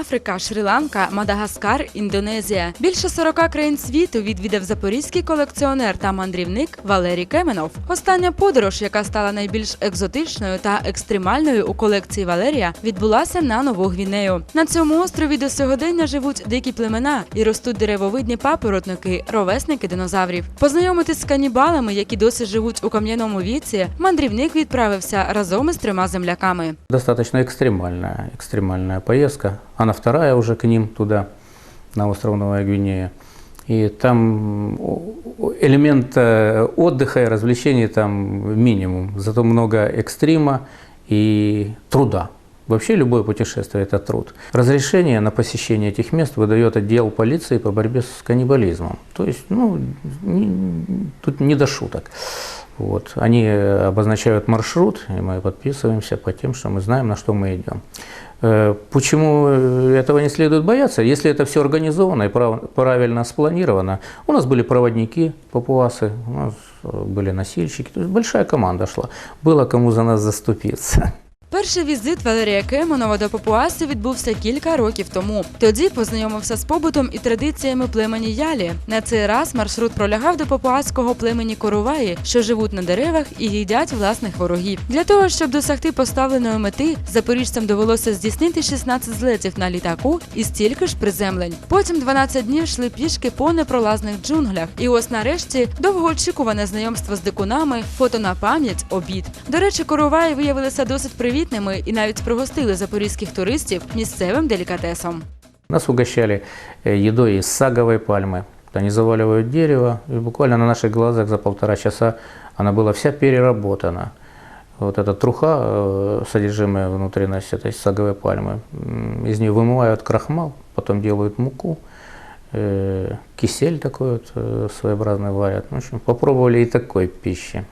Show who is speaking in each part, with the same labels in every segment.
Speaker 1: Африка, Шрі-Ланка, Мадагаскар, Індонезія. Більше 40 країн світу відвідав запорізький колекціонер та мандрівник Валерій Кеменов. Остання подорож, яка стала найбільш екзотичною та екстремальною у колекції Валерія, відбулася на Нову Гвінею. На цьому острові до сьогодення живуть дикі племена і ростуть деревовидні папоротники, ровесники динозаврів. Познайомитись з канібалами, які досі живуть у кам'яному віці, мандрівник відправився разом із трьома земляками.
Speaker 2: Достаточно экстремальная, экстремальная поездка. Она вторая уже к ним туда, на остров Новая Гвинея. И там элемент э, отдыха и развлечений там минимум. Зато много экстрима и труда. Вообще любое путешествие – это труд. Разрешение на посещение этих мест выдает отдел полиции по борьбе с каннибализмом. То есть, ну, не- тут не до шуток. Вот. Они обозначают маршрут, и мы подписываемся по тем, что мы знаем, на что мы идем. Э, Почему э, этого не следует бояться? Если это все организовано и прав- правильно спланировано. У нас были проводники, папуасы, у нас э, были носильщики, то есть большая команда шла. Было кому за нас заступиться.
Speaker 1: Перший візит Валерія Кемонова до Папуаси відбувся кілька років тому. Тоді познайомився з побутом і традиціями племені Ялі. На цей раз маршрут пролягав до папуаського племені Коруваї, що живуть на деревах і їдять власних ворогів. Для того щоб досягти поставленої мети, запоріжцям довелося здійснити 16 злетів на літаку і стільки ж приземлень. Потім 12 днів йшли пішки по непролазних джунглях. І ось нарешті довгоочікуване знайомство з дикунами, фото на пам'ять, обід. До речі, короваї виявилися досить привітними і навіть пригостили запорізьких туристів місцевим делікатесом.
Speaker 2: Нас угощали э, едой из саговой пальмы. Они заваливают дерево, и буквально на наших глазах за полтора часа она была вся переработана. Вот эта труха, э, содержимое внутренности этой саговой пальмы, м, из нее вымывают крахмал, потом делают муку, э, кисель такой вот э, своеобразный варят. В общем, попробовали и такой пищи.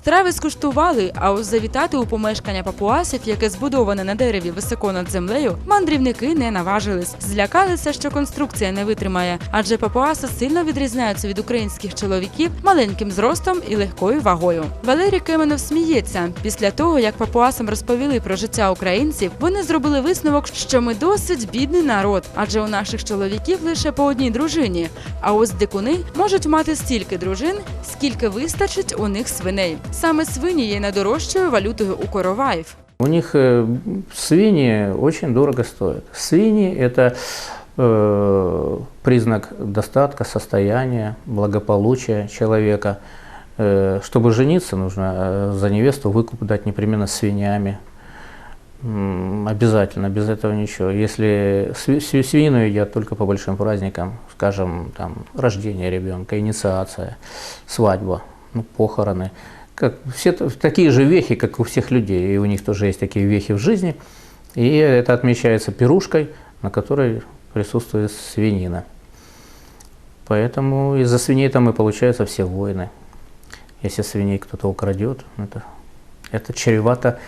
Speaker 1: Страви скуштували, а ось завітати у помешкання папуасів, яке збудоване на дереві високо над землею, мандрівники не наважились. Злякалися, що конструкція не витримає, адже папуаси сильно відрізняються від українських чоловіків маленьким зростом і легкою вагою. Валерій Кеменов сміється. Після того, як папуасам розповіли про життя українців, вони зробили висновок, що ми досить бідний народ, адже у наших чоловіків лише по одній дружині. А ось дикуни можуть мати стільки дружин, скільки вистачить у них свиней. Саме свині є найдорожчою валютою у короваїв.
Speaker 2: У них э, свиньи очень дорого стоят. Свиньи – это э, признак достатка, состояния, благополучия человека. Э, чтобы жениться, нужно э, за невесту выкуп дать непременно свиньями. М, Обязательно, без этого ничего. Если сви- сви- свинину едят только по большим праздникам, скажем, там, рождение ребенка, инициация, свадьба, ну, похороны, как все такие же вехи, как у всех людей, и у них тоже есть такие вехи в жизни, и это отмечается пирушкой, на которой присутствует свинина. Поэтому из-за свиней там и получаются все войны. Если свиней кто-то украдет, это, это чревато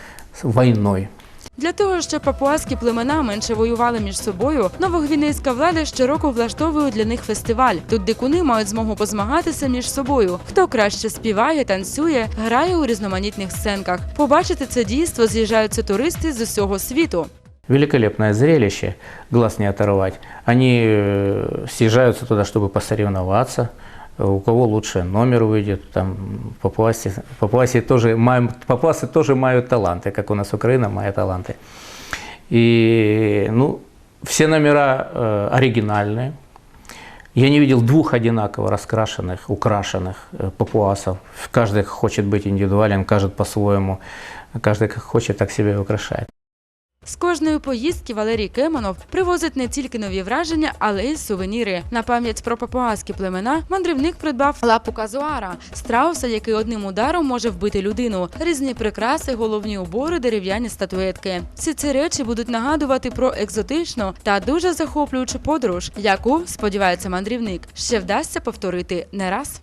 Speaker 2: войной.
Speaker 1: Для того, щоб папуаські племена менше воювали між собою, новогвінейська влада щороку влаштовує для них фестиваль. Тут дикуни мають змогу позмагатися між собою. Хто краще співає, танцює, грає у різноманітних сценках. Побачити це дійство з'їжджаються туристи з усього світу.
Speaker 2: Великолепное зрелище, глаз не оторвать. Они э, съезжаются туда, чтобы посоревноваться. У кого лучше номер выйдет, там папуаси, папуаси тоже папуасы тоже мают таланты, как у нас Украина мает таланты. И ну, все номера э, оригинальные. Я не видел двух одинаково раскрашенных, украшенных э, папуасов. Каждый хочет быть индивидуален, каждый по-своему. Каждый как хочет, так себя и украшает.
Speaker 1: З кожної поїздки Валерій Кеманов привозить не тільки нові враження, але й сувеніри. На пам'ять про папуаські племена мандрівник придбав лапу казуара, страуса, який одним ударом може вбити людину, різні прикраси, головні убори, дерев'яні статуетки. Всі ці речі будуть нагадувати про екзотичну та дуже захоплюючу подорож, яку сподівається мандрівник, ще вдасться повторити не раз.